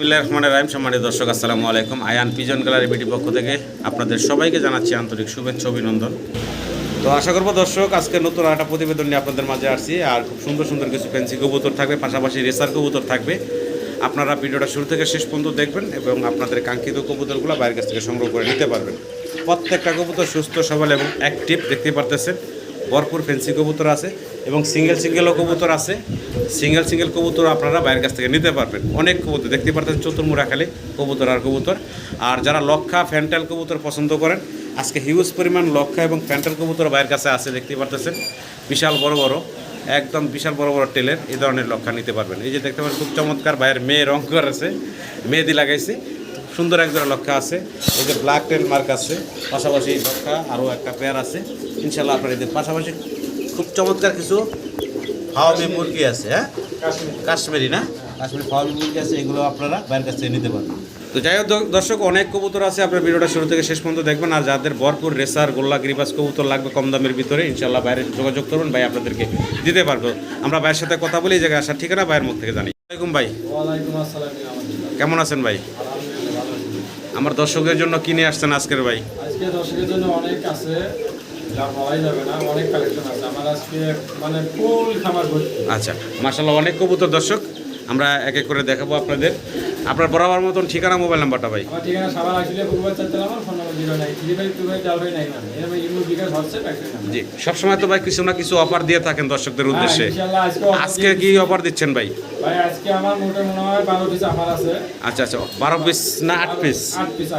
বিল্লাহ রহমানের রাহিম। সম্মানিত দর্শক, আসসালামু আলাইকুম। আয়ান পিজন গ্যালারি বিটি পক্ষ থেকে আপনাদের সবাইকে জানাচ্ছি আন্তরিক শুভেচ্ছা, অভিনন্দন। তো আশা করব দর্শক, আজকে নতুন একটা প্রতিবেদন নিয়ে আপনাদের মাঝে আসছি। আর খুব সুন্দর সুন্দর কিছু ফ্যান্সি কবুতর থাকবে, পাশাপাশি রেসার কবুতর থাকবে। আপনারা ভিডিওটা শুরু থেকে শেষ পর্যন্ত দেখবেন এবং আপনাদের কাঙ্ক্ষিত কবুতরগুলো বাইরের কাছ থেকে সংগ্রহ করে নিতে পারবেন। প্রত্যেকটা কবুতর সুস্থ, সবল এবং অ্যাক্টিভ দেখতে পারতেছেন। ভরপুর ফেন্সি কবুতর আছে এবং সিঙ্গেল সিঙ্গেলও কবুতর আছে। সিঙ্গেল সিঙ্গেল কবুতর আপনারা বাইরের কাছ থেকে নিতে পারবেন। অনেক কবুতর, দেখতে পারতেন চতুর্মুড়া খালি কবুতর আর কবুতর। আর যারা লক্ষা ফ্যান্টাল কবুতর পছন্দ করেন, আজকে হিউজ পরিমাণ লক্ষা এবং ফ্যান্টাল কবুতর বাইরের কাছে আছে, দেখতে পারতেছেন। বিশাল বড় বড়, একদম বিশাল বড় বড় টেলের এই ধরনের লক্ষা নিতে পারবেন। এই যে দেখতে পারেন খুব চমৎকার বাইরের মেয়ে রং করেছে, মেহেদি লাগাইছে। সুন্দর এক জোড়া লক্ষা আছে। এই যে ব্ল্যাক টেল মার্ক আছে পাশাপাশি লক্ষা আরও একটা পেয়ার আছে। ইনশাল্লাহ আপনার এদের পাশাপাশি খুব চমৎকার কিছু ফাওয়ামি মুরগি আছে হ্যাঁ? কাশ্মীরি। না? কাশ্মীরি ফাওয়ামি মুরগি আছে এগুলো আপনারা বাইরের কাছ থেকে নিতে পারবেন। তো যাই হোক দর্শক অনেক কবুতর আছে আপনার ভিডিওটা শুরু থেকে শেষ পর্যন্ত দেখবেন। আর যাদের ভরপুর রেসার গোল্লা গিরিবাস কবুতর লাগবে কম দামের ভিতরে ইনশাল্লাহ বাইরে যোগাযোগ করুন ভাই আপনাদেরকে দিতে পারব। আমরা ভাইয়ের সাথে কথা বলি এই জায়গায় আসার ঠিকানা ভাইয়ের মুখ থেকে জানি। ভাই। কেমন আছেন ভাই। আমার দর্শকের জন্য কিনে আসছেন আজকের ভাই। আজকে দর্শকের জন্য অনেক আছে যা বলাই যাবে না অনেক কালেকশন আছে। আমার আজকে মানে আচ্ছা মার্শাল্লাহ অনেক কবুতর দর্শক। আমরা এক এক করে দেখাবো আপনাদের। আপনার বরাবর মতন ঠিকানা মোবাইল নাম্বারটা ভাই। ঠিকানা সাবার আসলে ফোন নাম্বার জি সবসময় তো ভাই কিছু না কিছু অফার দিয়ে থাকেন দর্শকদের উদ্দেশ্যে। হ্যাঁ, আজকে offer কি অফার দিচ্ছেন ভাই? ভাই আজকে আমার মোটে মনে হয় বারো পিস আমার আছে। আচ্ছা আচ্ছা বারো পিস না আট পিস আট পিস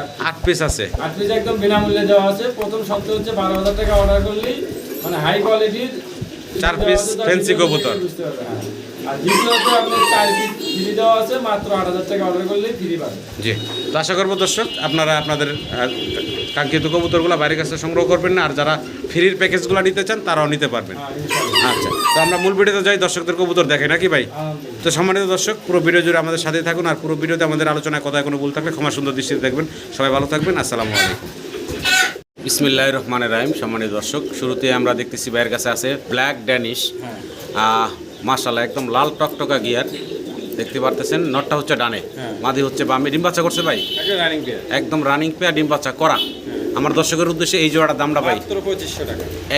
পিস আছে। আট পিস একদম বিনামূল্যে দেওয়া আছে। প্রথম শব্দ হচ্ছে বারো হাজার টাকা অর্ডার করলেই মানে হাই কোয়ালিটির চার piece fancy কবুতর। আর দ্বিতীয়ত আপনার চার পিস ফ্রি দেওয়া আছে মাত্র আট হাজার টাকা অর্ডার করলেই ফ্রি পাবেন। জি। তো আশা করব দর্শক আপনারা আপনাদের কাঙ্ক্ষিত কবুতরগুলো বাইরের কাছে সংগ্রহ করবেন না আর যারা ফ্রির প্যাকেজগুলো নিতে চান তারাও নিতে পারবেন। হ্যাঁ আচ্ছা তো আমরা মূল ভিডিওতে যাই দর্শকদের কবুতর দেখে নাকি ভাই? তো সম্মানিত দর্শক পুরো ভিডিও জুড়ে আমাদের সাথে থাকুন আর পুরো ভিডিওতে আমাদের আলোচনায় কথায় কোনো ভুল থাকলে ক্ষমা সুন্দর দৃষ্টিতে দেখবেন। সবাই ভালো থাকবেন আসসালামু আলাইকুম। ইসমিল্লাহ রহমানের রাহিম সম্মানিত দর্শক শুরুতে আমরা দেখতেছি ভাইয়ের কাছে আছে ব্ল্যাক ড্যানিশ। হ্যাঁ মাশাল্লাহ একদম লাল টকটকা গিয়ার দেখতে পারতেছেন। নটটা হচ্ছে ডানে হ্যাঁ। মাদি হচ্ছে বামে। ডিম বাচ্চা করছে ভাই? একদম রানিং পেয়ার ডিম বাচ্চা করা। আমার দর্শকের উদ্দেশ্যে এই জোড়াটার দামটা ভাই?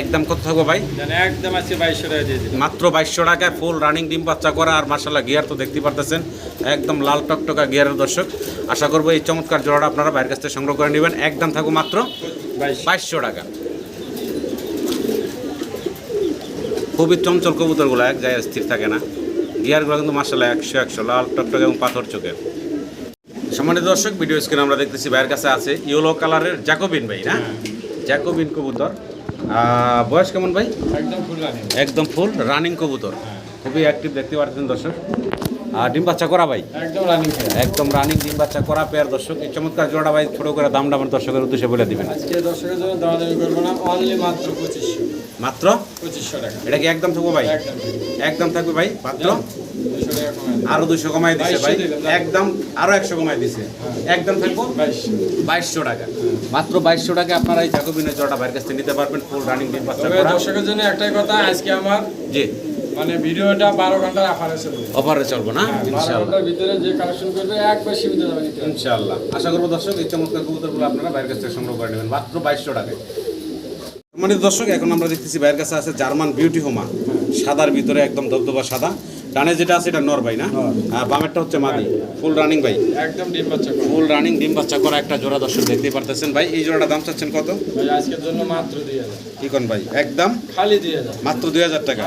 একদম কত থাকব ভাই? একদম আজকে বাইশশো টাকা মাত্র বাইশশো টাকায় ফুল রানিং ডিম বাচ্চা করা আর মার্শাল্লাহ গিয়ার তো দেখতে পারতেছেন। একদম লাল টকটকা গিয়ারের দর্শক। আশা করব এই চমৎকার জোড়াটা আপনারা বাইরের কাছ থেকে সংগ্রহ করে নেবেন। একদম থাকব মাত্র বাইশশো টাকা। খুবই চঞ্চল কবুতরগুলো এক জায়গায় স্থির থাকে না। গিয়ারগুলো কিন্তু মার্শাল্লাহ একশো একশো লাল টকটক এবং পাথর চোখের সম্মানিত দর্শক ভিডিও স্ক্রিনে আমরা দেখতেছি ভাইয়ের কাছে আছে ইয়েলো কালারের জ্যাকোবিন ভাই না? জ্যাকোবিন কবুতর। বয়স কেমন ভাই? একদম ফুল রানিং একদম ফুল রানিং কবুতর। খুবই অ্যাক্টিভ দেখতে পাচ্ছেন দর্শক। আর ডিম বাচ্চা করা ভাই? একদম রানিং একদম রানিং ডিম বাচ্চা করা পেয়ার দর্শক। এই চমৎকার জোড়া ভাই ছোট করে দাম আমার দর্শকের উদ্দেশ্যে বলে দিবেন আজকে। দর্শকের জন্য দামাদামি করব না অনলি মাত্র পঁচিশশো। মাত্র? পঁচিশশো টাকা। এটা কি একদম থাকব ভাই? একদম থাকবে। ভাই মাত্র। আরও দুশো কমাই দিছে ভাই। 2200 দিলাম, না? একদম আরও একশো কমাই দিছে। একদম থাকব? বাইশশো। টাকা। মাত্র বাইশশো টাকা আপনারা এই জ্যাকোবিনের জোড়াটা ভাইয়ের কাছ থেকে নিতে পারবেন ফুল রানিং ডিম বাচ্চা দর্শকের জন্য একটাই কথা আজকে আমার জি। মানে ভিডিওটা বারো ঘণ্টার অফার আছে অফারে চলবো না? বারো ইনশাআল্লাহ ভিতরে যে কালেকশন করবে একবার সীমিত দামে ইনশাআল্লাহ আশা করব দর্শক এই চমৎকার কবুতরগুলো আপনারা বাইরের কাছ থেকে সংগ্রহ করে নেবেন। মাত্র বাইশশো টাকায়। মানে দর্শক এখন আমরা দেখতেছি বাইরের কাছে আছে জার্মান বিউটি হোমা সাদার ভিতরে একদম দবদবা সাদা। ডানে যেটা আছে এটা নর ভাই না? আর বামেরটা হচ্ছে মাদি। ফুল রানিং ভাই। একদম ডিম বাচ্চা ফুল রানিং ডিম বাচ্চা করা একটা জোড়া দর্শক দেখতেই পারতেছেন। ভাই এই জোড়াটা দাম চাচ্ছেন কত? ভাই আজকের জন্য মাত্র দুই হাজার। কি কোন ভাই? একদম? খালি দুই হাজার। মাত্র দুই হাজার টাকা।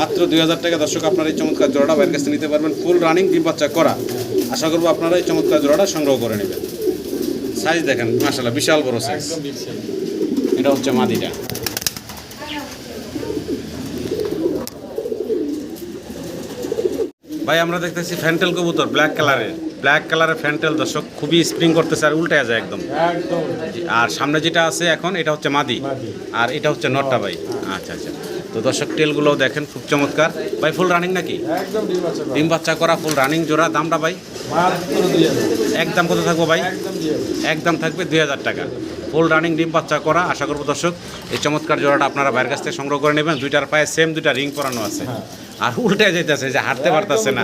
মাত্র দুই হাজার। টাকা দর্শক আপনারা এই চমৎকার জোড়াটা বাইরের কাছে নিতে পারবেন। ফুল রানিং ডিম বাচ্চা করা। আশা করব আপনারা এই চমৎকার জোড়াটা সংগ্রহ করে নেবেন। সাইজ দেখেন মাশাল্লাহ বিশাল বড় সাইজ একদম বিগ সাইজ এটা হচ্ছে মাদিটা। ভাই আমরা দেখতেছি ফ্যান্টেল কবুতর ব্ল্যাক কালারের ব্ল্যাক কালারের ফ্যান্টেল দর্শক খুবই স্প্রিং করতেছে আর উল্টে যায় একদম। আর সামনে যেটা আছে এখন এটা হচ্ছে মাদি। আর এটা হচ্ছে নটটা ভাই। আচ্ছা আচ্ছা। তো দর্শক টেলগুলোও দেখেন খুব চমৎকার। ভাই ফুল রানিং নাকি? ডিম বাচ্চা করা। ফুল রানিং জোড়া। দামটা ভাই? একদম কত থাকব ভাই? একদম একদম থাকবে দুই হাজার টাকা। ফুল রানিং ডিম বাচ্চা করা। আশা করব দর্শক এই চমৎকার জোড়াটা আপনারা বাইরের কাছ থেকে সংগ্রহ করে নেবেন। দুইটার পায়ে সেম দুইটা রিং পরানো আছে। আর উল্টে যেতেছে যে হাঁটতে পারতেছে না।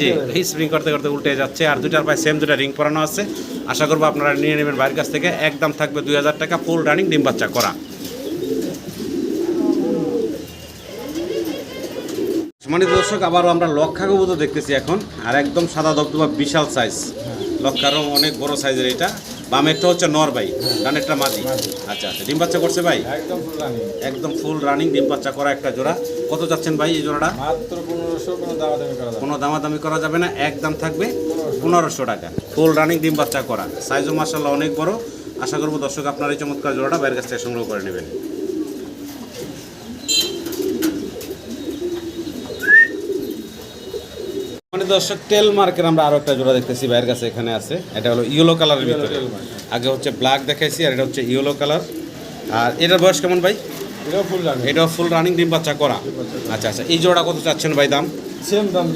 জি স্প্রিং করতে করতে উল্টে যাচ্ছে। আর দুইটার পায়ে সেম দুটা রিং পরানো আছে। আশা করব আপনারা নিয়ে নেবেন বাইরের কাছ থেকে। একদম থাকবে দুই হাজার টাকা ফুল রানিং ডিম বাচ্চা করা। সম্মানিত দর্শক আবারও আমরা লক্ষা কবুতর দেখতেছি এখন। আর একদম সাদা দবদবা বিশাল সাইজ লক্ষারও অনেক বড় সাইজের এটা। বামেরটা হচ্ছে নর ভাই ডানেরটা মাদি। আচ্ছা আচ্ছা ডিম বাচ্চা করছে ভাই? একদম ফুল রানিং একদম ফুল রানিং ডিম বাচ্চা করা একটা জোড়া। কত যাচ্ছেন ভাই এই জোড়াটা? মাত্র পনেরোশো কোনো দাওয়া দামি করা যাবে কোনো দামাদামি করা যাবে না একদম থাকবে পনেরোশো টাকা। ফুল রানিং ডিম বাচ্চা করা। সাইজও মার্শাল্লাহ অনেক বড়। আশা করব দর্শক আপনার এই চমৎকার জোড়াটা বাইরের কাছ থেকে সংগ্রহ করে নেবেন। দর্শক টেল মার্কের আমরা আরও একটা জোড়া দেখতেছি বাইরের কাছে এখানে আছে। এটা হলো ইয়েলো কালারের ভিতরে। আগে হচ্ছে ব্ল্যাক দেখাইছি আর এটা হচ্ছে ইয়েলো কালার। আর এটার বয়স কেমন ভাই? এটাও ফুল রানিং এটাও ফুল রানিং ডিম বাচ্চা করা। আচ্ছা আচ্ছা এই জোড়া কত চাচ্ছেন ভাই দাম? সেম দাম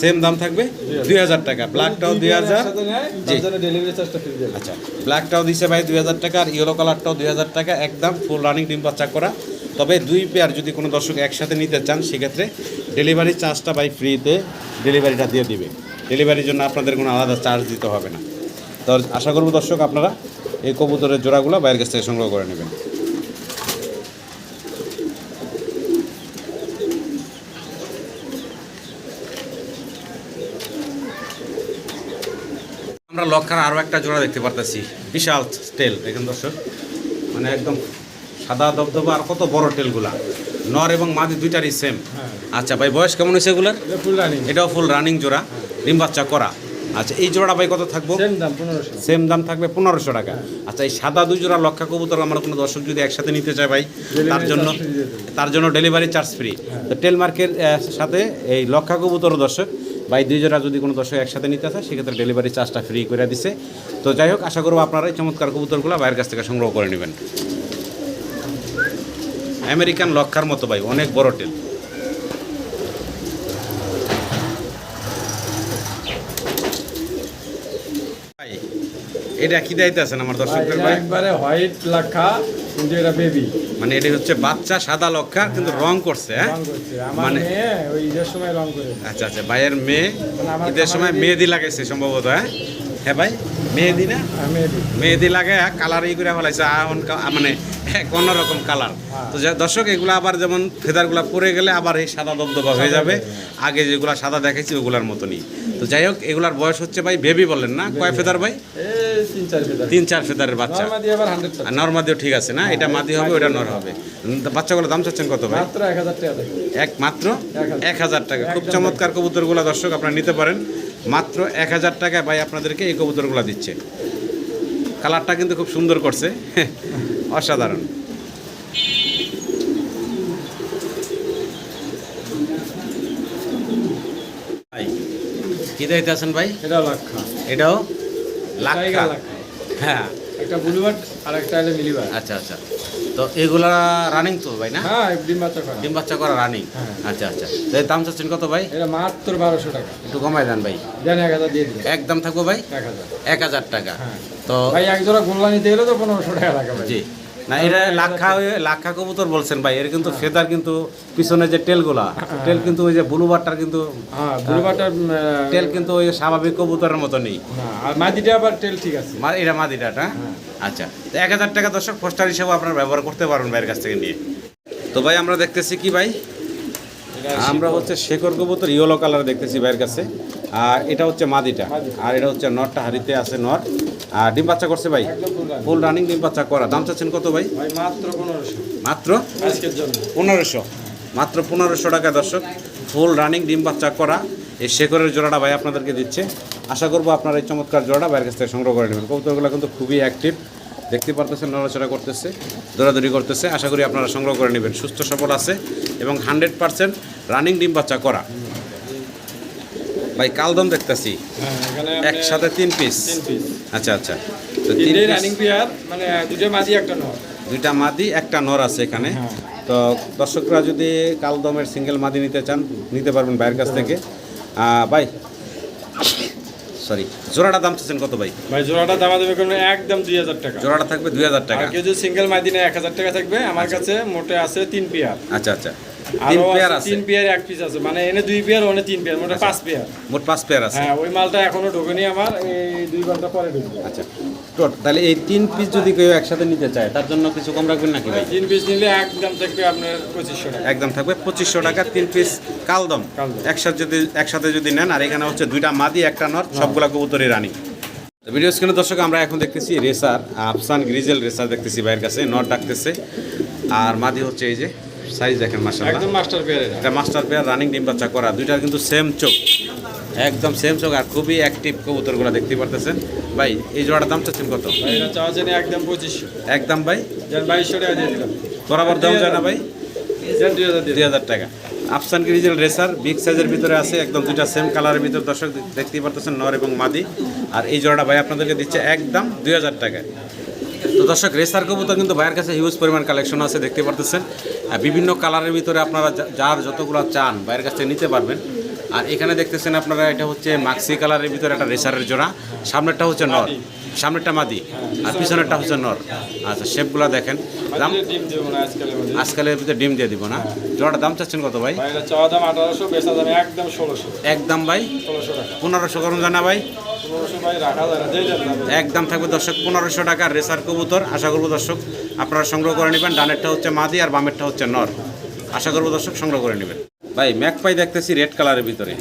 সেম দাম থাকবে? দুই হাজার। টাকা। ব্ল্যাকটাও দুই হাজার। আচ্ছা ব্ল্যাকটাও দিছে ভাই দুই হাজার টাকা আর ইয়েলো কালারটাও দুই হাজার টাকা একদম ফুল রানিং ডিম বাচ্চা করা। তবে দুই পেয়ার যদি কোনো দর্শক একসাথে নিতে চান, সেক্ষেত্রে ডেলিভারি চার্জটা ভাই ফ্রিতে ডেলিভারিটা দিয়ে দিবে। ডেলিভারির জন্য আপনাদের কোনো আলাদা চার্জ দিতে হবে না। তো আশা করব দর্শক আপনারা এই কবুতরের জোড়াগুলো বাইরের কাছ থেকে সংগ্রহ করে নেবেন। আমরা লক্ষার আরও একটা জোড়া দেখতে পারতেছি, বিশাল স্টেল দেখেন দর্শক। মানে একদম সাদা দবদবা আর কত বড় টেলগুলা। নর এবং মাদি দুইটারই সেম হ্যাঁ। আচ্ছা ভাই বয়স কেমন হয়েছে এগুলার? এটাও ফুল রানিং জোড়া ডিম বাচ্চা করা। আচ্ছা এই জোড়া ভাই কত থাকব? সেম দাম থাকবে পনেরোশো টাকা। আচ্ছা এই সাদা দুই জোড়া লক্ষা কবুতর আমার কোনো দর্শক যদি একসাথে নিতে চায় ভাই তার জন্য। তার জন্য ডেলিভারি চার্জ ফ্রি তো টেলমার্কের সাথে এই লক্ষা কবুতর দর্শক। ভাই দুই জোড়া যদি কোনো দর্শক একসাথে নিতে চায় সেক্ষেত্রে ডেলিভারি চার্জটা ফ্রি করে দিছে। তো যাই হোক আশা করব আপনারা এই চমৎকার কবুতরগুলো বাইরের কাছ থেকে সংগ্রহ করে নেবেন। আমেরিকান লক্ষার মতো ভাই অনেক বড় টেল। এটা কি দায়িত্ব আছেন আমার দর্শকদের ভাই? একবারে হোয়াইট লাখা কিন্তু এটা বেবি। মানে এটা হচ্ছে বাচ্চা সাদা লক্ষা কিন্তু রং করছে হ্যাঁ? মানে- ওই ঈদের সময় রং করে আচ্ছা আচ্ছা ভাইয়ের মেয়ে মানে ঈদের সময় মেহেদি লাগাইছে সম্ভবত হ্যাঁ? হ্যাঁ ভাই মেহেদি না? মেবি মেহেদি। লাগায় কালার ই করে ফেলাইছে মানে অন্যরকম কালার। তো দর্শক এগুলো আবার যেমন ফেদারগুলো পরে গেলে আবার এই সাদা দবদবা হয়ে যাবে। আগে যেগুলো সাদা দেখেছি ওগুলার মতনই। তো যাই হোক এগুলার বয়স হচ্ছে ভাই বেবি বলেন না? কয় ফেদার ভাই? তিন চার ফেদারের বাচ্চা। আর নর মাদিও ঠিক আছে না? এটা মাদি হবে ওটা নর হবে। বাচ্চাগুলোর দাম চাচ্ছেন কত ভাই? এক হাজার টাকা মাত্র এক হাজার। টাকা। খুব চমৎকার কবুতরগুলো দর্শক আপনারা নিতে পারেন। মাত্র এক হাজার টাকায় ভাই আপনাদেরকে এই কবুতরগুলো দিচ্ছে। কালারটা কিন্তু খুব সুন্দর করছে। অসাধারণ। কি ভাই? এটা লাখা এটাও লাক্ষা। হ্যাঁ। একটা ব্লুবার্ড আর একটা হলো আচ্ছা আচ্ছা। তো এগুলা রানিং তো ভাই না? হ্যাঁ ডিম বাচ্চা করা। ডিম বাচ্চা করা রানিং হ্যাঁ। আচ্ছা আচ্ছা। তো এর দাম চাচ্ছেন কত ভাই? এটা মাত্র বারোশো টাকা। একটু কমাই দেন ভাই। দেন এক হাজার দিয়ে দিন একদম থাকব ভাই? এক হাজার। এক হাজার টাকা। হ্যাঁ। তো ভাই এক জোড়া গোল্লা নিতে গেলে তো পনেরোশো টাকা লাগবে জি। না এটা লাক্ষা লাক্ষা কবুতর বলছেন ভাই এর কিন্তু ফেদার কিন্তু পিছনে যে টেলগুলা টেল কিন্তু ওই যে ব্লুবারটার কিন্তু হ্যাঁ টেল কিন্তু ওই স্বাভাবিক কবুতরের মতো নেই। আর মাদিটা আবার তেল ঠিক আছে। এটা মাদিটাটা আচ্ছা তো এক হাজার টাকা দর্শক পোস্টার হিসেবে আপনার ব্যবহার করতে পারবেন ভাইয়ের কাছ থেকে নিয়ে। তো ভাই আমরা দেখতেছি কি ভাই? আমরা হচ্ছে শেখর কবুতর ইয়েলো কালার দেখতেছি ভাইয়ের কাছে। আর এটা হচ্ছে মাদিটা। আর এটা হচ্ছে নরটা হাড়িতে আছে নর আর ডিম বাচ্চা করছে ভাই? Full running. ডিম বাচ্চা করা। দাম চাচ্ছেন কত ভাই? মাত্র পনেরোশো। মাত্র? পনেরোশো। মাত্র পনেরোশো টাকা দর্শক। ফুল রানিং ডিম বাচ্চা করা। এই শেখরের জোড়াটা ভাই আপনাদেরকে দিচ্ছে। আশা করব আপনারা এই চমৎকার জোড়াটা বাইরের কাছ থেকে সংগ্রহ করে নেবেন। কবুতরগুলো কিন্তু খুবই অ্যাক্টিভ দেখতে পারতেছেন নড়াচড়া করতেছে দৌড়াদৌড়ি করতেছে। আশা করি আপনারা সংগ্রহ করে নেবেন। সুস্থ সবল আছে এবং হান্ড্রেড পার্সেন্ট রানিং ডিম বাচ্চা করা। ভাই কালদম দেখতেছি। হ্যাঁ একসাথে তিন পিস পিস আচ্ছা আচ্ছা। তো তিন রানিং পেয়ার মানে দুটো একটা নয় দুইটা মাদি একটা নর আছে এখানে। হ্যাঁ। তো দর্শকরা যদি কালদমের সিঙ্গেল মাদি নিতে চান নিতে পারবেন বাইরের কাছ থেকে। ভাই সরি জোড়াটা দাম চাচ্ছেন কত ভাই? ভাই জোড়াটা দামা দেবে কোনো একদম দুই হাজার টাকা। জোড়াটা থাকবে দুই হাজার টাকা। কেউ যদি সিঙ্গেল মাদিনে এক হাজার টাকা থাকবে। আমার কাছে মোটে আছে তিন পেয়ার আচ্ছা আচ্ছা। আরও তিন পেয়ার এক পিস আছে। মানে এনে দুই পেয়ার ওনে তিন পেয়ার মোটে পাঁচ পেয়ার। মোট পাঁচ পেয়ার আছে। হ্যাঁ ওই মালটা এখনও ঢোকেনি আমার এই দুই ঘণ্টা পরে ঢুকবে। আচ্ছা টোট তাহলে এই তিন পিস যদি কেউ একসাথে নিতে চায় তার জন্য কিছু কম রাখবেন নাকি ভাই? তিন পিস নিলে একদম থাকবে আপনার পঁচিশশো টাকা। একদম থাকবে পঁচিশশো টাকা তিন পিস কালদম। কালদম। একসাথে যদি একসাথে যদি নেন আর এখানে হচ্ছে দুইটা মাদি একটা নর সবগুলা কবুতরই রানি। ভিডিও স্ক্রিনে দর্শক আমরা এখন দেখতেছি রেসার আফসান গ্রিজেল রেসার দেখতেছি ভাইয়ের কাছে নট ডাকতেছে। আর মাদি হচ্ছে এই যে সাইজ দেখেন মাসাল্লাহ একদম মাস্টার পেয়ার এটা মাস্টার পেয়ার রানিং ডিম বাচ্চা করা দুইটার কিন্তু সেম চোখ। একদম সেম চোখ আর খুবই অ্যাক্টিভ কবুতরগুলো দেখতে পারতেছেন। ভাই এই জোড়াটার দাম চাচ্ছেন কত? ভাই এটা চাওয়া জানি একদম পঁচিশশো। একদম ভাই? যেন বাইশশো টাকা দিয়ে দিলাম। বরাবর দাম যায় না ভাই? যেন দুই হাজার দুই হাজার টাকা। আফসান গ্রিজেল রেসার বিগ সাইজের ভিতরে আছে একদম দুইটা সেম কালারের ভিতরে। দর্শক দেখতেই পারতেছেন নর এবং মাদি। আর এই জোড়াটা ভাই আপনাদেরকে দিচ্ছে একদম দুই হাজার টাকা তো দর্শক রেসার কবুতর কিন্তু ভাইয়ের কাছে হিউজ পরিমাণ কালেকশন আছে দেখতে পারতেছেন। আর বিভিন্ন কালারের ভিতরে আপনারা যার যতগুলো চান ভাইয়ের কাছে নিতে পারবেন। আর এখানে দেখতেছেন আপনারা এটা হচ্ছে মাক্সি কালারের ভিতরে একটা রেসারের জোড়া। সামনেরটা হচ্ছে নর। সামনেরটা মাদি। আর পিছনেরটা হচ্ছে নর। আচ্ছা শেপগুলো দেখেন। দাম? আজকালের ভিতরে ডিম দিয়ে দিব না। জোড়াটা দাম চাচ্ছেন কত ভাই? একদম ভাই? পনেরোশো করুন জানা ভাই? একদম থাকবে দর্শক, পনেরোশো টাকা রেসার কবুতর। আশা করব দর্শক, আপনারা সংগ্রহ করে নেবেন। ডানেরটা হচ্ছে মাদি আর বামেরটা হচ্ছে নর। আশা করব দর্শক, সংগ্রহ করে নেবেন। ভাই, ম্যাকপাই দেখতেছি রেড কালারের ভিতরে।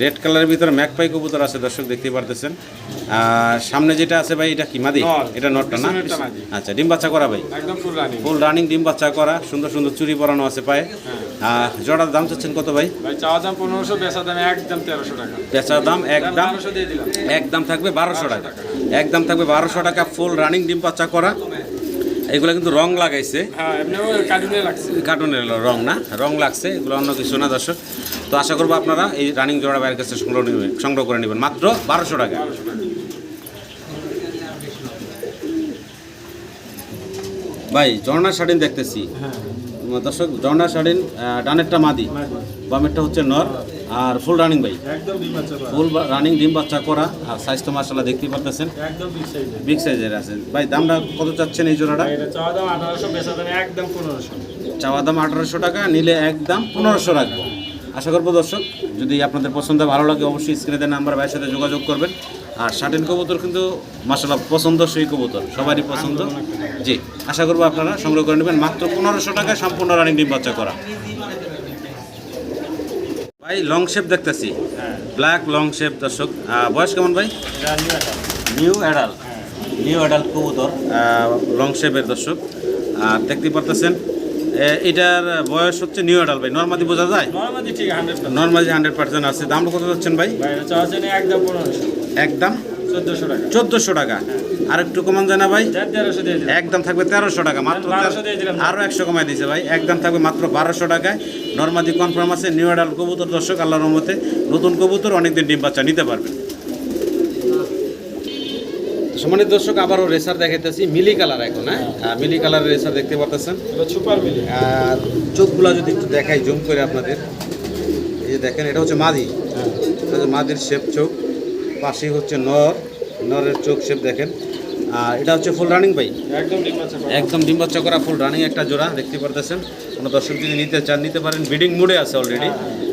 রেড কালারের ভিতরে ম্যাকপাই কবুতর আছে দর্শক দেখতে পারতেছেন। আর সামনে যেটা আছে ভাই এটা কি মাদি? এটা নরটা না? আচ্ছা ডিম বাচ্চা করা ভাই? একদম ফুল রানিং ফুল রানিং ডিম বাচ্চা করা সুন্দর সুন্দর চুরি পরানো আছে পায়ে। আর জোড়ার দাম চাচ্ছেন কত ভাই? ভাই চাওয়া দাম পনেরোশো বেচা দাম একদম তেরোশো টাকা। বেচার দাম একদম বারোশো দিয়ে দিলাম। একদম থাকবে বারোশো টাকা। একদম থাকবে বারোশো টাকা ফুল রানিং ডিম বাচ্চা করা। এগুলো কিন্তু রং লাগাইছে। হ্যাঁ কার্টুনের রং না রং লাগছে এগুলো অন্য কিছু না দর্শক। তো আশা করব আপনারা এই রানিং জোড়া বাইরের কাছে সংগ্রহ নেবেন সংগ্রহ করে নেবেন। মাত্র বারোশো টাকা। ভাই ঝর্ণা শাড়িন দেখতেছি। হ্যাঁ। দর্শক ঝর্ণা শাড়িন ডানেরটা মাদি বামেরটা হচ্ছে নর আর ফুল রানিং ভাই। ফুল রানিং ডিম বাচ্চা করা আর সাইজ তো মার্শাল্লাহ দেখতেই পারতেছেন। বিগ সাইজের আছে। ভাই দামটা কত চাচ্ছেন এই জোড়াটা? চাওয়া দাম আঠারোশো টাকা নিলে একদম পনেরোশো রাখব আশা করব দর্শক, যদি আপনাদের পছন্দ ভালো লাগে, অবশ্যই স্ক্রিনে দেন নাম্বার ভাইয়ের সাথে যোগাযোগ করবেন। আর শার্টিন কবুতর কিন্তু মাসাল্লাহ পছন্দ সেই কবুতর, সবারই পছন্দ। জি, আশা করব আপনারা সংগ্রহ করে নেবেন। মাত্র পনেরোশো টাকায় সম্পূর্ণ রানিং ডিম বাচ্চা করা। ভাই লং শেপ দেখতেছি। ব্ল্যাক লং শেপ দর্শক। বয়স কেমন ভাই? নিউ অ্যাডাল্ট নিউ অ্যাডাল্ট কবুতর। লং শেপের দর্শক। দেখতে পারতেছেন। এটার বয়স হচ্ছে নিউ অ্যাডাল ভাই নর্মাদি বোঝা যায়? নর্মালি ঠিক হান্ড্রেড নর্মালি হান্ড্রেড পার্সেন্ট আছে। দাম কত যাচ্ছেন ভাই? একদম পনেরোশো। একদম? চোদ্দোশো টাকা। চোদ্দোশো টাকা। আর একটু কমান যায় না ভাই? একদম থাকবে তেরোশো টাকা মাত্র। আরও একশো কমাই দিয়েছে ভাই। একদম থাকবে মাত্র বারোশো টাকায়। নর্মাদি কনফার্ম আছে নিউ অ্যাডাল কবুতর দর্শক আল্লাহর রহমতে নতুন কবুতর অনেকদিন ডিম বাচ্চা নিতে পারবেন সমানিত দর্শক আবারও রেসার দেখাইতেছি মিলি কালার এখন হ্যাঁ? মিলি কালারের রেসার দেখতে এটা সুপার মিলি। আর চোখগুলা যদি একটু দেখাই জুম করে আপনাদের। এই যে দেখেন এটা হচ্ছে মাদি। হচ্ছে মাদির শেপ চোখ। পাশেই হচ্ছে নর। নরের চোখ শেপ দেখেন। আর এটা হচ্ছে ফুল রানিং ভাই। একদম ডিম বাচ্চা করা। একদম ফুল রানিং একটা জোড়া দেখতে পারতেছেন? কোনো দর্শক যদি নিতে চান নিতে পারেন। ব্রিডিং মুডে আছে অলরেডি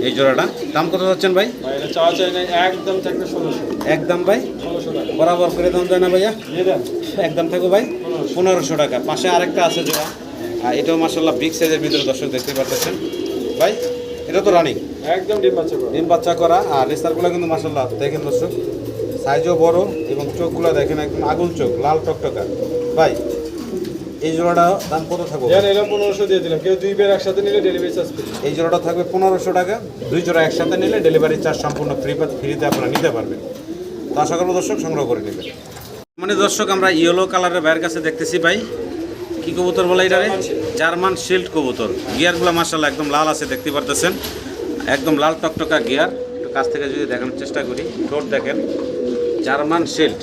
এই জোড়াটা। দাম কত যাচ্ছেন ভাই? একদম একদম ভাই? বরাবর করে দাম যায় না ভাইয়া? একদম থাকো ভাই পনেরোশো টাকা। পাশে আরেকটা আছে জোড়া আর এটাও মাসাল্লাহ বিগ সাইজের ভিতরে দর্শক দেখতে পারতেছেন। ভাই এটা তো রানিং একদম ডিম বাচ্চা করা। ডিম বাচ্চা করা আর রেসারগুলো কিন্তু মাসাল্লাহ দেখেন দর্শক সাইজও বড় এবং চোখগুলো দেখেন একদম আগুন চোখ লাল টকটকা। ভাই এই জোড়াটা দাম কত থাকবে দেন এটা পনেরোশো দিয়ে দিলাম। কেউ দুই বের একসাথে নিলে ডেলিভারি চার্জ ফ্রি এই জোড়াটা থাকবে পনেরোশো টাকা। দুই জোড়া একসাথে নিলে ডেলিভারি চার্জ সম্পূর্ণ ফ্রি ফ্রিতে আপনারা নিতে পারবেন। তো আশা করব দর্শক সংগ্রহ করে নেবেন। মানে দর্শক আমরা ইয়েলো কালারের ভাইয়ের কাছে দেখতেছি ভাই। কি কবুতর বলে এটা জার্মান শিল্ড কবুতর। গিয়ারগুলো মার্শাল্লাহ একদম লাল আছে দেখতে পারতেছেন। একদম লাল টকটকা গিয়ার একটু কাছ থেকে যদি দেখানোর চেষ্টা করি ঠোঁট দেখেন। জার্মান শিল্ড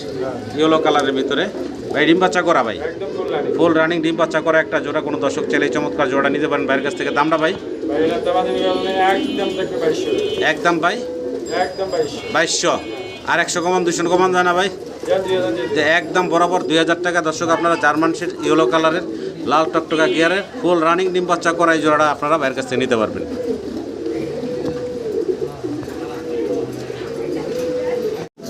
ইয়েলো কালারের ভিতরে। ভাই ডিম বাচ্চা করা ভাই। ফুল রানিং ফুল রানিং ডিম বাচ্চা করা একটা জোড়া। কোনো দর্শক চাইলে চমৎকার জোড়া নিতে পারেন। ভাইয়ের কাছ থেকে দামটা ভাই? একদম একদম ভাই? একদম বাইশশো। আর একশো কমান দুশো কমান যায় না ভাই। যে একদম বরাবর দুই হাজার টাকা। দর্শক আপনারা জার্মান সেট ইয়েলো কালারের লাল টকটকা গিয়ারের ফুল রানিং ডিম বাচ্চা করা এই জোড়াটা আপনারা বাইরের কাছ থেকে নিতে পারবেন।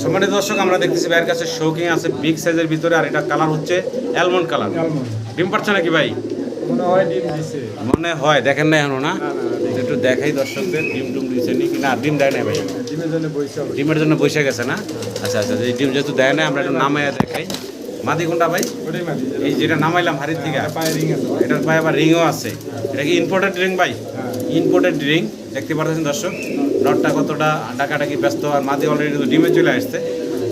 সম্মানিত দর্শক আমরা দেখতেছি ভাইয়ের কাছে শৌকিং আছে বিগ সাইজের ভিতরে আর এটা কালার হচ্ছে অ্যালমন্ড কালার। ডিম পাচ্ছে নাকি ভাই? মনে হয় দেখেন না এখনও না? না, না, একটু দেখাই দর্শকদের ডিম টুম দিচ্ছে নাকি? না ডিম দেয় না ভাই। ডিমের জন্য বসে গেছে না? আচ্ছা আচ্ছা এই ডিম যেহেতু দেয় না আমরা একটু নামাইয়া দেখাই। মাদি কোনটা ভাই? এই যেটা নামাইলাম হাড়ির থেকে। পায়ে রিং আছে। এটার পায়ে আবার রিংও আছে। এটা কি ইম্পোর্টেড রিং ভাই? হ্যাঁ। ইম্পোর্টেড রিং দেখতে পারতেছেন দর্শক? নটটা কতটা ডাকাডাকি ব্যস্ত আর মাদি অলরেডি কিন্তু ডিমে চলে আসছে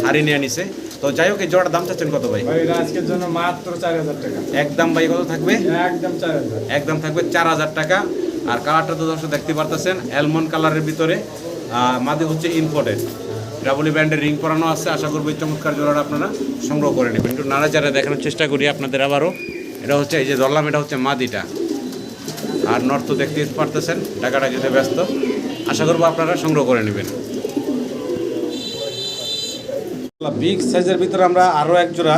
হাড়ি নিয়ে নিছে। তো যাই হোক এই জোড়ার দাম চাচ্ছেন কত ভাই? আজকের জন্য মাত্র চার হাজার টাকা। একদম ভাই কত থাকবে? একদম চার হাজার। একদম থাকবে চার হাজার টাকা। আর কালারটা তো দর্শক দেখতে পারতেছেন অ্যালমন্ড কালারের ভিতরে। মাদি হচ্ছে ইম্পোর্টেড ডাবলি ব্যান্ডের রিং পরানো আছে আশা করব এই চমৎকার জোড়াটা আপনারা সংগ্রহ করে নেবেন। একটু নাড়াচাড়া দেখানোর চেষ্টা করি আপনাদের আবারও। এটা হচ্ছে এই যে ধরলাম এটা হচ্ছে মাদিটা। আর নর্থ তো দেখতে পারতেছেন টাকাটা যেতে ব্যস্ত। আশা করব আপনারা সংগ্রহ করে নেবেন। বিগ সাইজের ভিতরে আমরা আরও এক জোড়া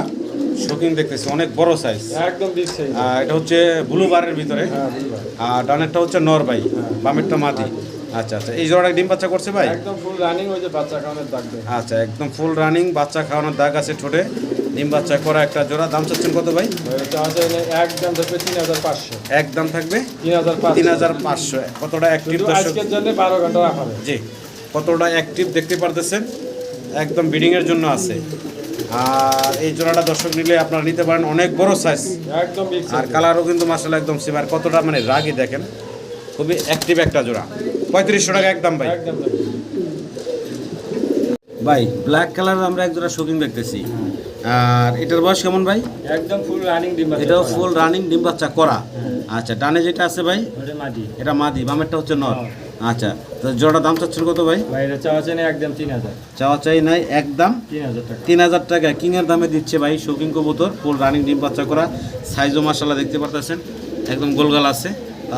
শৌকিং দেখতেছি অনেক বড় সাইজ একদম বিগ সাইজ এটা হচ্ছে ব্লু বারের ভিতরে। হ্যাঁ আর ডানেরটা হচ্ছে নরবাই বামেরটা মাটি আচ্ছা আচ্ছা। এই জোড়াটা ডিম বাচ্চা করছে ভাই? একদম ফুল রানিং ওই যে বাচ্চা খাওয়ানোর দাগ আচ্ছা একদম ফুল রানিং বাচ্চা খাওয়ানোর দাগ আছে ঠোঁটে। ডিম বাচ্চা করা একটা জোড়া। দাম চাচ্ছেন কত ভাই? একদম থাকবে তিন হাজার পাঁচশো। একদম থাকবে তিন হাজার পাঁচশো। কতটা অ্যাক্টিভ আজকের জন্য বারো ঘণ্টা রাখা হবে। জি। কতটা অ্যাক্টিভ দেখতে পারতেছেন? একদম বিডিংয়ের জন্য আছে। আর এই জোড়াটা দর্শক নিলে আপনারা নিতে পারেন অনেক বড় সাইজ একদম আর কালারও কিন্তু মাসাল একদম সেম আর কতটা মানে রাগই দেখেন? খুবই অ্যাক্টিভ একটা জোড়া। পঁয়ত্রিশশো টাকা একদম ভাই। একদম ভাই। ব্ল্যাক কালার আমরা এক জোড়া শোকিং দেখতেছি। আর এটার বয়স কেমন ভাই? একদম ফুল রানিং ডিম বাচ্চা এটাও ফুল রানিং ডিম বাচ্চা করা। আচ্ছা ডানে যেটা আছে ভাই? এটা মাদি বামেরটা হচ্ছে নর আচ্ছা তো জোড়া দাম চাচ্ছিল কত ভাই? ভাই এটা চাওয়া চাই না একদম তিন হাজার। চাওয়া চাই নাই একদম তিন হাজার টাকা। তিন হাজার টাকা। কিংয়ের দামে দিচ্ছে ভাই শৌকিং কবুতর ফুল রানিং ডিম বাচ্চা করা। সাইজও মাসাল্লাহ দেখতে পারতেছেন একদম গোলগাল আছে।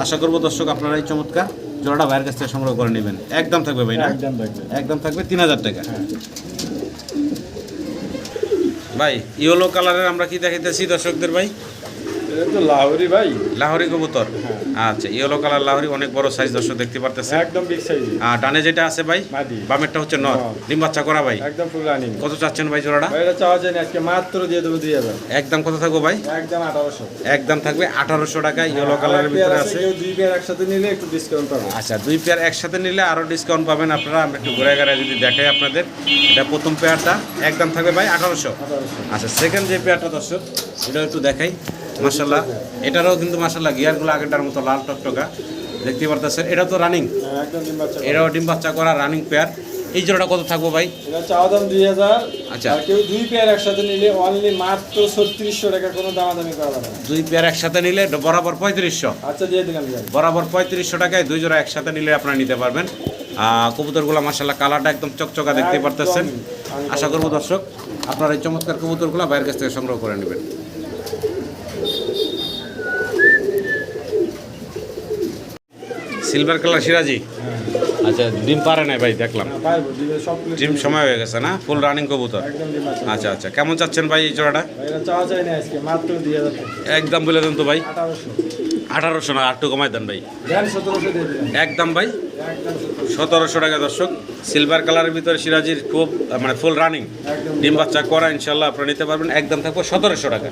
আশা করব দর্শক আপনারা এই চমৎকার। জোড়াটা ভাইয়ের কাছ থেকে সংগ্রহ করে নেবেন। একদম থাকবে ভাই না? একদম থাকবে। একদম থাকবে তিন হাজার টাকা। ভাই ইয়েলো কালারের আমরা কি দেখাইতেছি দর্শকদের ভাই? লাহোরি ভাই। লাহোরি কবুতর? আচ্ছা ইয়েলো কালার লাহোরি অনেক বড় সাইজ দর্শক দেখতে পারতেছে একদম বিগ সাইজ আর ডানে যেটা আছে ভাই বামেরটা হচ্ছে নর। হ্যাঁ। ডিম বাচ্চা করা ভাই। একদম ফুল রানিং কত চাচ্ছেন ভাই জোড়াটা? এটা চাওয়া আজকে মাত্র দিয়ে দেবো একদম কত থাকব ভাই? একদম একদম থাকবে টাকা ইয়েলো কালারের ভিতরে আছে কেউ দুই পেয়ার একসাথে নিলে একটু ডিসকাউন্ট পাবে আচ্ছা দুই পেয়ার একসাথে নিলে আরও ডিসকাউন্ট পাবেন আপনারা। আমি একটু ঘুরে ঘুরে যদি দেখাই আপনাদের এটা প্রথম পেয়ারটা। একদম থাকবে ভাই আঠারোশো। আঠারোশো। আচ্ছা সেকেন্ড যে পেয়ারটা দর্শক এটা একটু দেখাই। মাসাল্লাহ এটারও কিন্তু মাসাল্লাহ গিয়ারগুলো আগেটার মতো লাল টকটকা। দেখতে পারতেছেন এটা তো রানিং হ্যাঁ, করা। এটাও ডিম বাচ্চা করা রানিং পেয়ার এই জোড়াটা কত থাকব ভাই? এটা চাওয়া দাম দুই হাজার। আচ্ছা। আর কেউ দুই পেয়ার একসাথে নিলে অনলি মাত্র ছত্রিশশো টাকা কোনো দামাদামি করা যাবে দুই পেয়ার একসাথে নিলে বরাবর পঁয়ত্রিশশো। আচ্ছা দিয়ে দিলাম বরাবর পঁয়ত্রিশশো টাকায় দুই জোড়া একসাথে নিলে আপনারা নিতে পারবেন। কবুতরগুলো মাসাল্লাহ কালারটা একদম চকচকা দেখতে পারতেছেন। আশা করব দর্শক আপনারা এই চমৎকার কবুতরগুলো বাইরের কাছ থেকে সংগ্রহ করে নেবেন। সিলভার কালার সিরাজি আচ্ছা ডিম পারে নাই ভাই দেখলাম। ডিম সময় হয়ে গেছে না? ফুল রানিং কবুতর? একদম আচ্ছা আচ্ছা। কেমন চাচ্ছেন ভাই এই জোড়াটা? একদম বলে দেন তো ভাই। আঠারোশো। না আটটু কমাই দেন ভাই। একদম ভাই। সতেরোশো। সতেরোশো টাকা দর্শক। সিলভার কালারের ভিতরে সিরাজির খুব মানে ফুল রানিং ডিম বাচ্চা করা ইনশাল্লাহ আপনারা নিতে পারবেন। একদম থাকব সতেরোশো টাকা।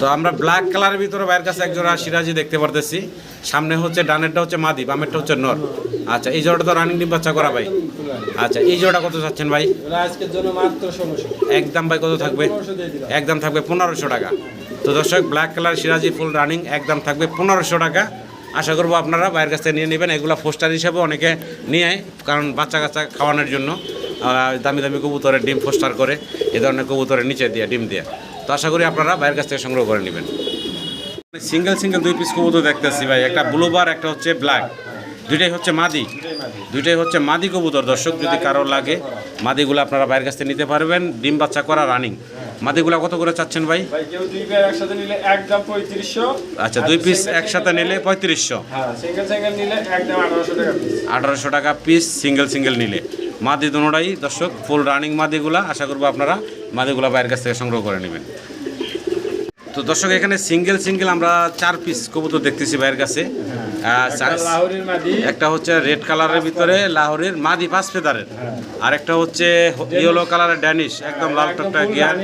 তো আমরা ব্ল্যাক কালারের ভিতরে বাইরের কাছে এক জোড়া সিরাজি দেখতে পারতেছি। সামনে হচ্ছে ডানেরটা হচ্ছে মাদি, বামেরটা হচ্ছে নর। আচ্ছা এই জোড়াটা তো রানিং ডিম বাচ্চা করা ভাই। আচ্ছা এই জোড়া কত চাচ্ছেন ভাই? আজকের জন্য মাত্র একদম ভাই, কত থাকবে? একদম থাকবে পনেরোশো টাকা। তো দর্শক ব্ল্যাক কালার সিরাজি ফুল রানিং একদম থাকবে পনেরোশো টাকা। আশা করব আপনারা বাইরের কাছ থেকে নিয়ে নেবেন। এগুলো পোস্টার হিসেবে অনেকে নিয়ে কারণ বাচ্চা কাচ্চা খাওয়ানোর জন্য দামি দামি কবুতরের ডিম পোস্টার করে, এ ধরনের কবুতরের নিচে দিয়ে, ডিম দিয়ে। তো আশা করি আপনারা বাইরের কাছ থেকে সংগ্রহ করে নেবেন। সিঙ্গেল সিঙ্গেল দুই পিস কবুতর দেখতেছি ভাই। একটা ব্লু বার একটা হচ্ছে ব্ল্যাক দুইটাই হচ্ছে মাদি। দুইটাই হচ্ছে মাদি কবুতর। দর্শক যদি কারও লাগে মাদিগুলো আপনারা বাইরের কাছ থেকে নিতে পারবেন। ডিম বাচ্চা করা রানিং মাদিগুলো কত করে চাচ্ছেন ভাই? ভাই কেউ দুই পেয়ার একসাথে নিলে একদম পঁয়ত্রিশশো। আচ্ছা দুই পিস একসাথে নিলে পঁয়ত্রিশশো। হ্যাঁ সিঙ্গেল সিঙ্গেল নিলে একদম আঠারোশো টাকা পিস আঠারোশো টাকা পিস সিঙ্গেল সিঙ্গেল নিলে। মাদি দুটাই দর্শক ফুল রানিং মাদিগুলা আশা করব আপনারা মাদিগুলা বাইরের কাছ থেকে সংগ্রহ করে নেবেন। তো দর্শক এখানে সিঙ্গেল সিঙ্গেল আমরা চার পিস কবুতর দেখতেছি বাইরের কাছে। মাদি। একটা হচ্ছে রেড কালারের ভিতরে লাহোরের মাদি পাঁচ ফেদারের। আর একটা হচ্ছে ইয়েলো কালারের ড্যানিশ একদম লাল টকটা গিয়ার।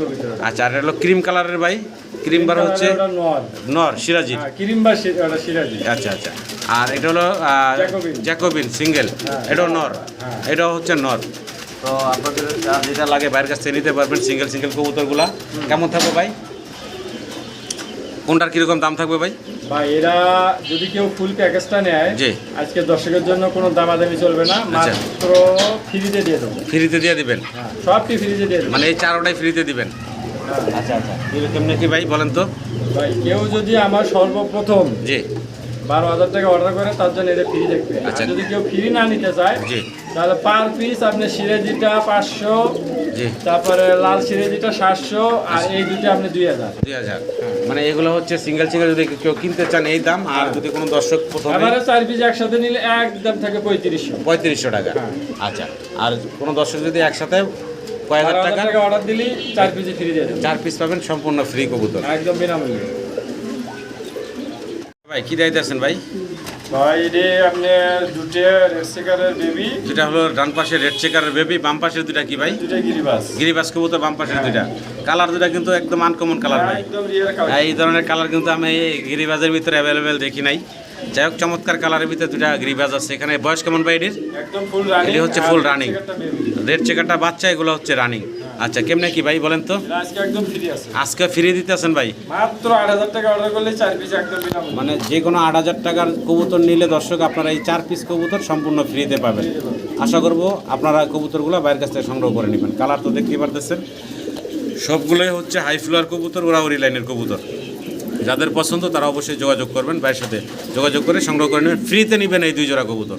কবিতর। আচ্ছা আর এটা হলো ক্রিম কালারের ভাই। ক্রিম বার হচ্ছে নর হ্যাঁ, সিরাজি আচ্ছা আচ্ছা আর এটা হলো জ্যাকোবিন। সিঙ্গেল হ্যাঁ। এটাও নর হ্যাঁ। এটাও হচ্ছে নর তো আপনাদের যেটা লাগে বাইরের কাছ থেকে নিতে পারবেন সিঙ্গেল সিঙ্গেল কবুতরগুলা কেমন থাকবে ভাই কোনটার কীরকম দাম থাকবে ভাই বা এরা যদি কেউ ফুল প্যাকেজটা নেয় জি। আজকে দর্শকের জন্য কোনো দামাদামি চলবে না আচ্ছা। মাত্র ফ্রিতে দিয়ে দেবো ফ্রিতে দিয়ে দিবেন সবটি ফ্রিতে দিয়ে মানে এই চারোটাই ফ্রিতে দিবেন। আচ্ছা আচ্ছা। কেমনি কি ভাই বলেন তো? ভাই কেউ যদি আমার সর্বপ্রথম জি। বারো হাজার টাকা অর্ডার করে তার জন্য এটা ফ্রি দেখবে। আচ্ছা। যদি কেউ ফ্রি না নিতে চায় জি। তাহলে পার পিস আপনি সিরেজিটা পাঁচশো তারপরে লাল সিরেজিটা সাতশো আর। এই দুটো আপনি দুই হাজার। দুই হাজার। মানে এগুলো হচ্ছে সিঙ্গেল সিঙ্গেল যদি কেউ কিনতে চান এই দাম আর যদি কোনো দর্শক প্রথমে চার পিস একসাথে নিলে একদম থাকে পঁয়ত্রিশশো। পঁয়ত্রিশশো টাকা। হ্যাঁ। আচ্ছা। আর কোনো দর্শক যদি একসাথে কয় হাজার টাকা? অর্ডার দিলি চার পিসে ফ্রি দিয়ে চার পিস পাবেন সম্পূর্ণ ফ্রি কবুতর। একদম বিনামূল্যে। ভাই কি দায়িত্ব ভাই? ভাই রে আপনি দুটো রেড সেকারের বেবি যেটা হলো ডান পাশে রেড চেকারের বেবি বাম পাশের দুটা কি ভাই? দুটো গিরিবাস। গিরিবাস কবুতর বাম পাশের দুটা। কালার দুটা কিন্তু একদম আনকমন কালার ভাই। একদম রিয়ার কালার এই ধরনের কালার কিন্তু আমি এই গিরিবাজের ভিতরে অ্যাভেলেবেল দেখি নাই। যাই হোক চমৎকার কালারের ভিতরে দুটা গিরিবাজ আছে। এখানে বয়স কেমন ভাই এটির? ফুল রানিং এটি হচ্ছে full running। রেড চেকারটা বাচ্চা এগুলো হচ্ছে রানিং আচ্ছা কেমনে কি ভাই বলেন তো? আজকে ফ্রি আছে। আজকে দিতেছেন ভাই? মাত্র আট হাজার টাকা অর্ডার করলে চার পিস একদম মানে যে কোনো আট হাজার টাকার কবুতর নিলে দর্শক আপনারা এই চার পিস কবুতর সম্পূর্ণ ফ্রিতে পাবেন। আশা করব আপনারা কবুতরগুলো বাইরের কাছ থেকে সংগ্রহ করে নেবেন। কালার তো দেখতেই পারতেছেন। সবগুলোই হচ্ছে হাই ফ্লোয়ার কবুতর ওরাউরি লাইনের কবুতর। যাদের পছন্দ তারা অবশ্যই যোগাযোগ করবেন ভাইয়ের সাথে যোগাযোগ করে সংগ্রহ করে নেবেন। ফ্রিতে নেবেন এই দুই জোড়া কবুতর।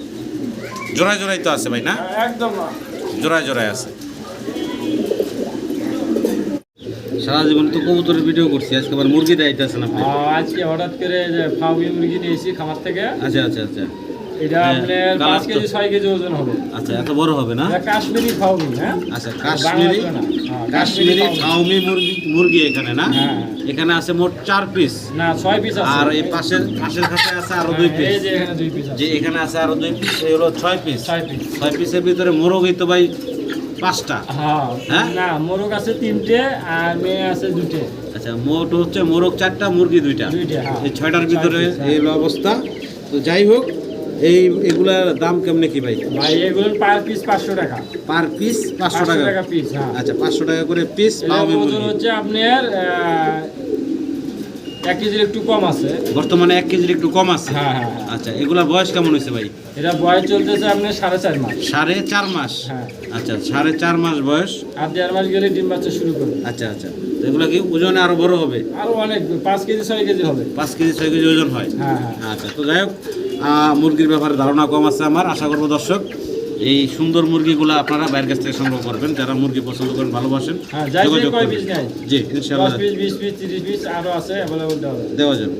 জোড়ায় জোড়াই তো আছে ভাই না? একদম জোড়ায় জোড়ায় আছে। সারা জীবন তো কবুতরের ভিডিও করছি আজকে আবার মুরগি দেয় আপনি। আজকে হঠাৎ করে যে ফাউমি মুরগি নিয়েছি খামার থেকে। আচ্ছা আচ্ছা আচ্ছা। এটা হ্যাঁ, আপনার কালার কেজি ছয় কেজি ওজন হবে। আচ্ছা এত বড় হবে না? এটা কাশ্মীরি ফাউমি হ্যাঁ? আচ্ছা কাশ্মীরি বাংলা তো না। হ্যাঁ, কাশ্মীরি কাশ্মীরি ফাউমি। মুরগি মুরগি এখানে না? হ্যাঁ। এখানে আছে মোট পিস না পিস আছে। আর এই পাশের পাশের আছে আরও দুই হ্যাঁ, পিস এই যে এখানে পিস আছে। যে এখানে আছে আরও দুই পিস এই হলো পিস পিসের ভিতরে মোরগই তো ভাই পাঁচটা। হ্যাঁ হ্যাঁ? না মোরগ আছে তিনটে আর মেয়ে আছে দুটে আচ্ছা মোট হচ্ছে মোরগ চারটা মুরগি দুইটা। হ্যাঁ। এই ছয়টার ভিতরে হ্যাঁ। এই অবস্থা। তো যাই হোক এই এগুলার দাম কেমনে কি ভাই? ভাই এগুলোর পার পিস পাঁচশো টাকা। পার পিস পাঁচশো পাঁচশো টাকা? টাকা পিস হ্যাঁ। আচ্ছা পাঁচশো টাকা করে পিস ফাউমি ওজন হচ্ছে আপনার এক কেজির একটু কম আছে। বর্তমানে এক কেজির একটু কম আছে? হ্যাঁ হ্যাঁ হ্যাঁ। আচ্ছা এগুলা বয়স কেমন হয়েছে ভাই? এটা বয়স চলতেছে আপনার সাড়ে চার মাস। সাড়ে চার মাস? হ্যাঁ। আচ্ছা সাড়ে চার মাস বয়স। আর দেড় মাস গেলে ডিম বাচ্চা শুরু করবে। আচ্ছা আচ্ছা। তো এগুলো কি ওজনে আরও বড় হবে? আরও অনেক পাঁচ কেজি ছয় কেজি হবে। পাঁচ কেজি ছয় কেজি ওজন হয়? হ্যাঁ হ্যাঁ। আচ্ছা তো যাই হোক মুরগির ব্যাপারে ধারণা কম আছে আমার। আশা করব দর্শক এই সুন্দর মুরগিগুলো আপনারা বাইরের কাছ থেকে সংগ্রহ করবেন। যারা মুরগি পছন্দ করেন ভালোবাসেন হ্যাঁ যোগাযোগ করবেন। জি দেওয়া যাবে।